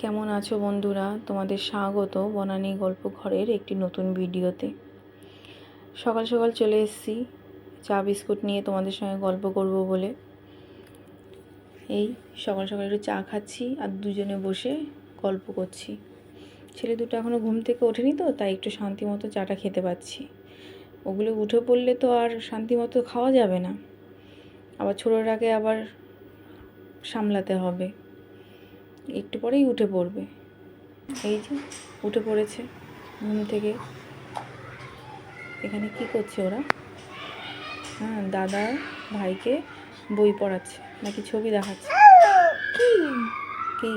কেমন আছো বন্ধুরা? তোমাদের স্বাগত বনানী গল্প ঘরের একটি নতুন ভিডিওতে। সকাল সকাল চলে এসেছি, চা বিস্কুট নিয়ে তোমাদের সঙ্গে গল্প করব বলে। এই সকাল সকাল একটু চা খাচ্ছি আর দুজনে বসে গল্প করছি। ছেলে দুটো এখনও ঘুম থেকে ওঠেনি তো, তাই একটু শান্তি মতো চাটা খেতে পাচ্ছি। ওগুলো উঠে পড়লে তো আর শান্তি মতো খাওয়া যাবে না। আবার ছোটোটাকে আবার সামলাতে হবে। একটু পরেই উঠে পড়বে। এই যে, উঠে পড়েছে। ঘুম থেকে। এখানে কি করছে ওরা? হ্যাঁ দাদা ভাইকে বই পড়াচ্ছে, নাকি ছবি দেখাচ্ছে। কি?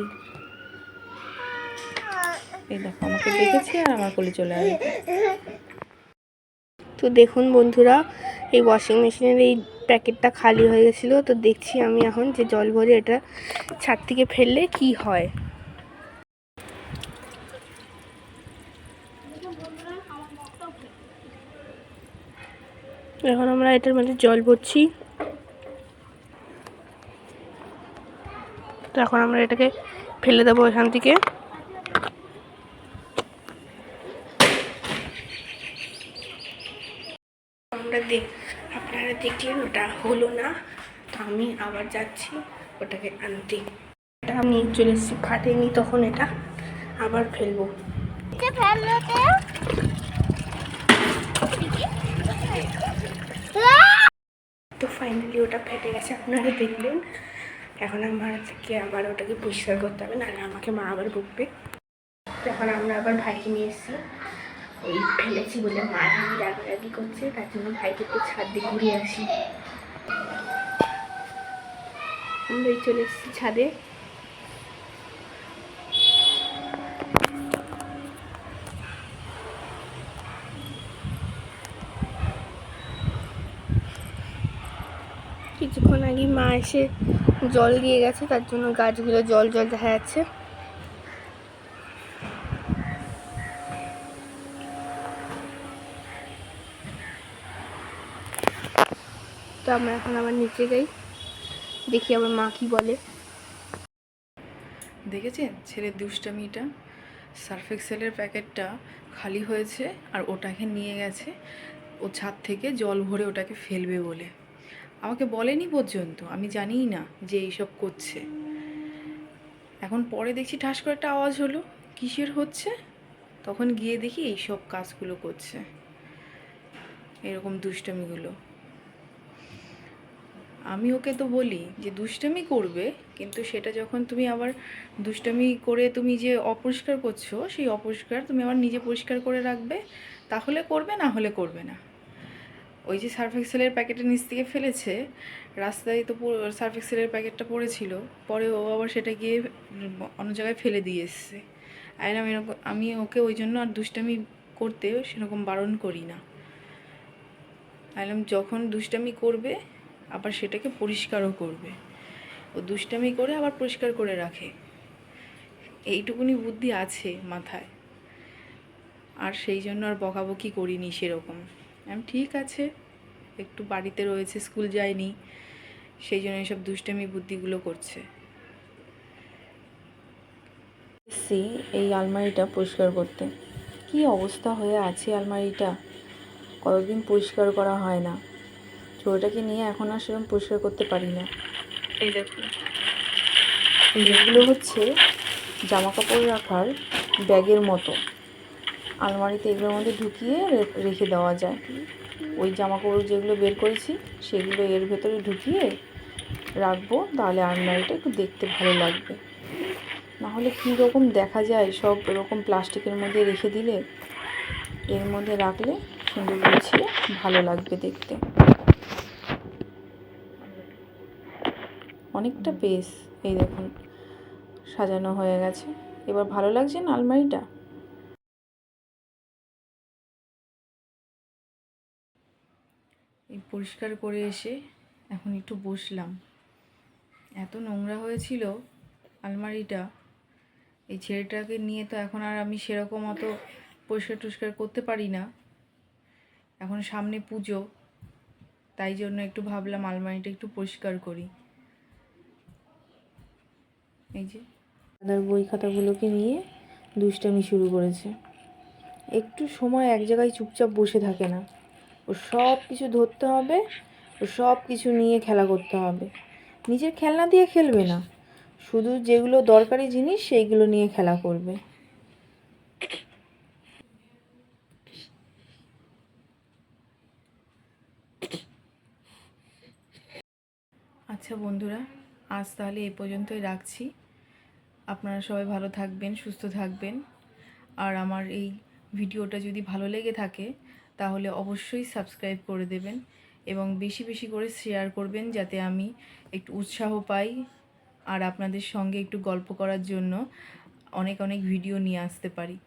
এই দেখো, আমাকে দেখেছে আর আমার কোলে চলে আসবে। তো দেখুন বন্ধুরা এই ওয়াশিং মেশিনের এই প্যাকেটটা খালি হয়ে গেছিল। তো দেখছি আমি এখন যে জল ভরে এটা ছাদ থেকে ফেললে কি হয়। এখন আমরা এটার মধ্যে জল ভরছি। তো এখন আমরা এটাকে ফেলে দেবো এখান থেকে। আমরা দেখ আপনারা দেখলেন ওটা হলো না তো আমি আবার যাচ্ছি ওটাকে আনতে। এটা আমি চলে এসেছি ফাটেনি তখন এটা আবার ফেলব। তো ফাইনালি ওটা ফেটে গেছে আপনারা দেখলেন। এখন আমার থেকে আবার ওটাকে পরিষ্কার করতে হবে নাহলে আমাকে মা আবার বকবে। তখন আমরা আবার ভাইকে নিয়ে এসেছি। ওই ফেলেছি বলে মা আমি রাগারাগি করছে, তার জন্য ভাইকে একটু ছাদ দিয়ে ঘুরে আসি। আমরা এই চলে এসেছি ছাদে। কিছুক্ষণ আগে মা এসে জল দিয়ে গেছে, তার জন্য গাছগুলো জল জল দেখা যাচ্ছে। তো আমরা এখন আবার নিচে যাই। দেখি আবার মা কি বলে। দেখেছেন? ছেলের দুষ্টামিটা। সার্ফ এক্সেলের প্যাকেটটা খালি হয়েছে আর ওটাকে নিয়ে গেছে। ও ছাদ থেকে জল ভরে ওটাকে ফেলবে বলে। আমাকে বলেনি পর্যন্ত, আমি জানিই না যে এইসব করছে। এখন পরে দেখছি ঠাস করে একটা আওয়াজ হলো। কিসের হচ্ছে? তখন গিয়ে দেখি এইসব কাজগুলো করছে। এরকম দুষ্টামিগুলো। আমি ওকে তো বলি যে দুষ্টামি করবে, কিন্তু সেটা যখন তুমি আবার দুষ্টামি করে তুমি যে অপরিষ্কার করছ, সেই অপরিষ্কার তুমি আবার নিজে পরিষ্কার করে রাখবে, তাহলে করবে না হলে করবে না। ওই যে সার্ফ এক্সেলের প্যাকেটের নিচ থেকে ফেলেছে, রাস্তায় তো সার্ফ এক্সেলের প্যাকেটটা পড়েছিল, পরে ও আবার সেটা গিয়ে অন্য জায়গায় ফেলে দিয়ে এসছে। আর আমি এরকম, আমি ওকে ওই জন্য আর দুষ্টামি করতে সেরকম বারণ করি না। আইলাম যখন দুষ্টামি করবে আবার সেটাকে পরিষ্কারও করবে। ও দুষ্টামি করে আবার পরিষ্কার করে রাখে। এইটুকুনি বুদ্ধি আছে মাথায়। আর সেই জন্য আর বকাবকি করিনি সেরকম। আমি ঠিক আছে, একটু বাড়িতে রয়েছে, স্কুল যায়নি, সেই জন্য এইসব দুষ্টামি বুদ্ধিগুলো করছে। এসছি এই আলমারিটা পরিষ্কার করতে। কি অবস্থা হয়ে আছে আলমারিটা? কতদিন পরিষ্কার করা হয় না? ছোটোটাকে নিয়ে এখন আর সেরকম পরিষ্কার করতে পারি না। এই দেখুন যেগুলো হচ্ছে জামা কাপড় রাখার ব্যাগের মতো। আলমারিতে এগুলোর মধ্যে ঢুকিয়ে রেখে দেওয়া যায়। ওই জামা কাপড় যেগুলো বের করেছি সেগুলো এর ভেতরে ঢুকিয়ে রাখব তাহলে আলমারিটা একটু দেখতে ভালো লাগবে। নাহলে কী রকম দেখা যায় সব এরকম প্লাস্টিকের মধ্যে রেখে দিলে এর মধ্যে রাখলে সুন্দর গুছিয়ে ভালো লাগবে দেখতে। অনেকটা পেস, এই দেখুন, সাজানো হয়ে গেছে। এবার ভালো লাগছে না আলমারিটা? এই পরিষ্কার করে এসে এখন একটু বসলাম। এত নোংরা হয়েছিল আলমারিটা, এই ছেলেটাকে নিয়ে তো এখন আর আমি সেরকম অত পরিষ্কার টরিষ্কার করতে পারি না। এখন সামনে পুজো, তাই জন্য একটু ভাবলাম আলমারিটা একটু পরিষ্কার করি। এই যে। দাদার বই খাতাগুলোকে নিয়ে দুষ্টামি শুরু করেছে। একটু সময় এক জায়গায় চুপচাপ বসে থাকে না। ও সব কিছু ধরতে হবে ও সব কিছু নিয়ে খেলা করতে হবে। নিজের খেলনা দিয়ে খেলবে না। শুধু যেগুলো দরকারি জিনিস সেইগুলো নিয়ে খেলা করবে। আচ্ছা বন্ধুরা আজ তাহলে এই পর্যন্তই রাখছি। আপনারা সবাই ভালো থাকবেন, সুস্থ থাকবেন। আর আমার এই ভিডিওটা যদি ভালো লেগে থাকে, তাহলে অবশ্যই সাবস্ক্রাইব করে দেবেন এবং বেশি বেশি করে শেয়ার করবেন যাতে আমি একটু উৎসাহ পাই আর আপনাদের সঙ্গে একটু গল্প করার জন্য অনেক অনেক ভিডিও নিয়ে আসতে পারি।